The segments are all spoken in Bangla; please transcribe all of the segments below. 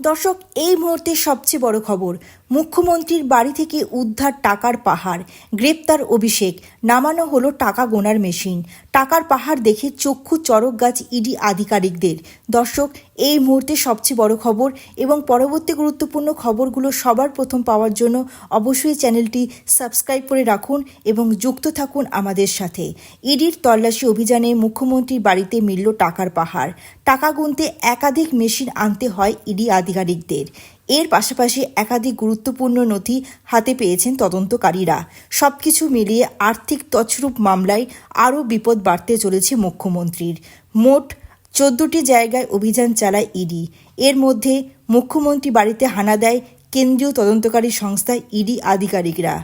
দর্শক এই মুহূর্তে সবচেয়ে বড় খবর মুখ্যমন্ত্রীর বাড়ি থেকে উদ্ধার টাকার পাহাড়, গ্রেপ্তার অভিষেক, নামানো হলো টাকা গোনার মেশিন। টাকার পাহাড় দেখে চক্ষু চরক গাছ ইডি আধিকারিকদের। দর্শক, এই মুহূর্তে সবচেয়ে বড় খবর এবং পরবর্তী গুরুত্বপূর্ণ খবরগুলো সবার প্রথম পাওয়ার জন্য অবশ্যই চ্যানেলটি সাবস্ক্রাইব করে রাখুন এবং যুক্ত থাকুন আমাদের সাথে। ইডির তল্লাশি অভিযানে মুখ্যমন্ত্রীর বাড়িতে মিলল টাকার পাহাড়। টাকা গুনতে একাধিক মেশিন আনতে হয় ইডি আধিকারিকদের। এর পাশাপাশি একাধিক গুরুত্বপূর্ণ নথি হাতে পেয়েছেন তদন্তকারীরা। সবকিছু মিলিয়ে আর্থিক তছরূপ মামলায় আরও বিপদ বাড়তে চলেছে মুখ্যমন্ত্রীর। মোট চোদ্দটি জায়গায় অভিযান চালায় ইডি। এর মধ্যে মুখ্যমন্ত্রী বাড়িতে হানা দেয় কেন্দ্রীয় তদন্তকারী সংস্থা ইডি আধিকারিকরা।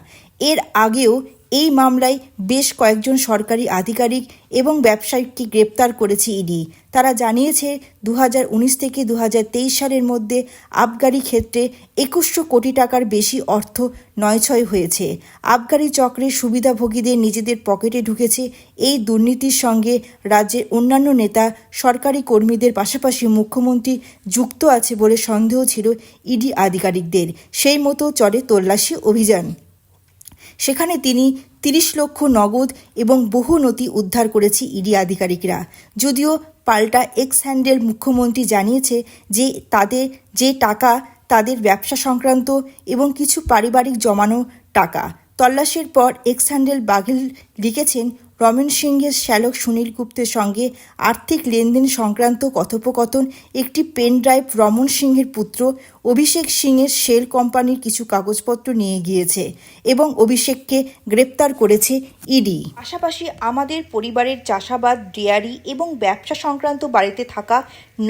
এর আগেও এই মামলায় বেশ কয়েকজন সরকারি আধিকারিক এবং ব্যবসায়ীকে গ্রেপ্তার করেছে ইডি। তারা জানিয়েছে দু হাজার উনিশ থেকে দু হাজার তেইশ সালের মধ্যে আবগারি ক্ষেত্রে একুশশো কোটি টাকার বেশি অর্থ নয়ছয় হয়েছে। আবগারি চক্রের সুবিধাভোগীদের নিজেদের পকেটে ঢুকেছে এই দুর্নীতির সঙ্গে রাজ্যের অন্যান্য নেতা, সরকারি কর্মীদের পাশাপাশি মুখ্যমন্ত্রী যুক্ত আছে বলে সন্দেহ ছিল ইডি আধিকারিকদের। সেই মতো চলে তল্লাশি অভিযান। সেখানে তিনি তিরিশ লক্ষ নগদ এবং বহু নথি উদ্ধার করেছে ইডি আধিকারিকরা। যদিও পাল্টা এক্স হ্যান্ডের মুখ্যমন্ত্রী জানিয়েছে যে তাদের যে টাকা, তাদের ব্যবসা সংক্রান্ত এবং কিছু পারিবারিক জমানো টাকা। তল্লাশির পর এক্স হ্যান্ডেল বাঘেল লিখেছেন রমেন সিংহের শ্যালক সুনীল গুপ্তের সঙ্গে আর্থিক লেনদেন সংক্রান্ত কথোপকথন, একটি পেন ড্রাইভ রমন সিংহের পুত্র অভিষেক সিংয়ের শেল কোম্পানির কিছু কাগজপত্র নিয়ে গিয়েছে এবং অভিষেককে গ্রেপ্তার করেছে ইডি। পাশাপাশি আমাদের পরিবারের চাষাবাদ, ডেয়ারি এবং ব্যবসা সংক্রান্ত বাড়িতে থাকা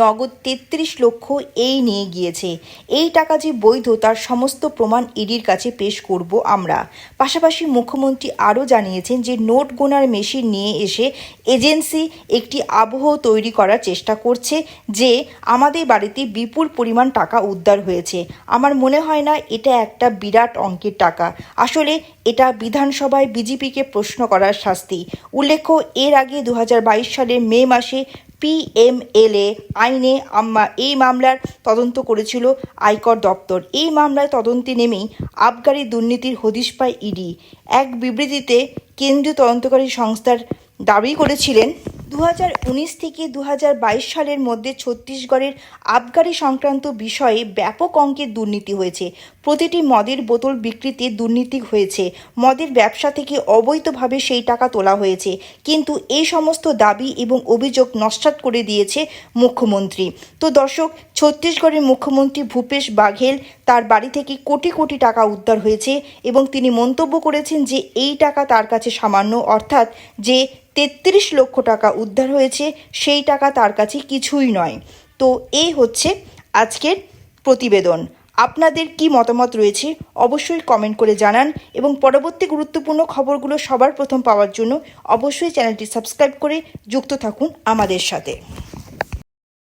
নগদ তেত্রিশ লক্ষ এই নিয়ে গিয়েছে। এই টাকা যে বৈধ, তার সমস্ত প্রমাণ ইডির কাছে পেশ করব আমরা। পাশাপাশি মুখ্যমন্ত্রী আরও জানিয়েছেন যে নোট গোনার মেশিন নিয়ে এসে এজেন্সি একটি আবহ তৈরি করার চেষ্টা করছে যে আমাদের বাড়িতে বিপুল পরিমাণ টাকা উদ্ধার হয়েছে। আমার মনে হয় না এটা একটা বিরাট অঙ্কের টাকা। আসলে এটা বিধানসভায় বিজেপিকে প্রশ্ন করার শাস্তি। উল্লেখ্য, এর আগে দু হাজার বাইশ সালের মে মাসে পিএমএলএ আইনে এই মামলার তদন্ত করেছিল আয়কর দপ্তর। এই মামলায় তদন্তে নেমেই আবগারি দুর্নীতির হদিশ পায় ইডি। এক বিবৃতিতে কেন্দ্রীয় তদন্তকারী সংস্থার দাবি করেছিলেন দু হাজার উনিশ থেকে দু হাজার বাইশ সালের মধ্যে ছত্তিশগড়ের আবগারি সংক্রান্ত বিষয়ে ব্যাপক অঙ্কের দুর্নীতি হয়েছে। প্রতিটি মদের বোতল বিক্রিতে দুর্নীতি হয়েছে। মদের ব্যবসা থেকে অবৈধভাবে সেই টাকা তোলা হয়েছে। কিন্তু এই সমস্ত দাবি এবং অভিযোগ নস্বাত করে দিয়েছে মুখ্যমন্ত্রী। তো দর্শক, ছত্তিশগড়ের মুখ্যমন্ত্রী ভূপেশ বাঘেল তার বাড়ি থেকে কোটি কোটি টাকা উদ্ধার হয়েছে এবং তিনি মন্তব্য করেছেন যে এই টাকা তার কাছে সামান্য, অর্থাৎ যে তেত্রিশ লক্ষ টাকা উদ্ধার হয়েছে সেই টাকা তার কাছে কিছুই নয়। তো এই হচ্ছে আজকের প্রতিবেদন। আপনাদের কি মতামত রয়েছে অবশ্যই কমেন্ট করে জানান এবং পরবর্তী গুরুত্বপূর্ণ খবরগুলো সবার প্রথম পাওয়ার জন্য অবশ্যই চ্যানেলটি সাবস্ক্রাইব করে যুক্ত থাকুন আমাদের সাথে।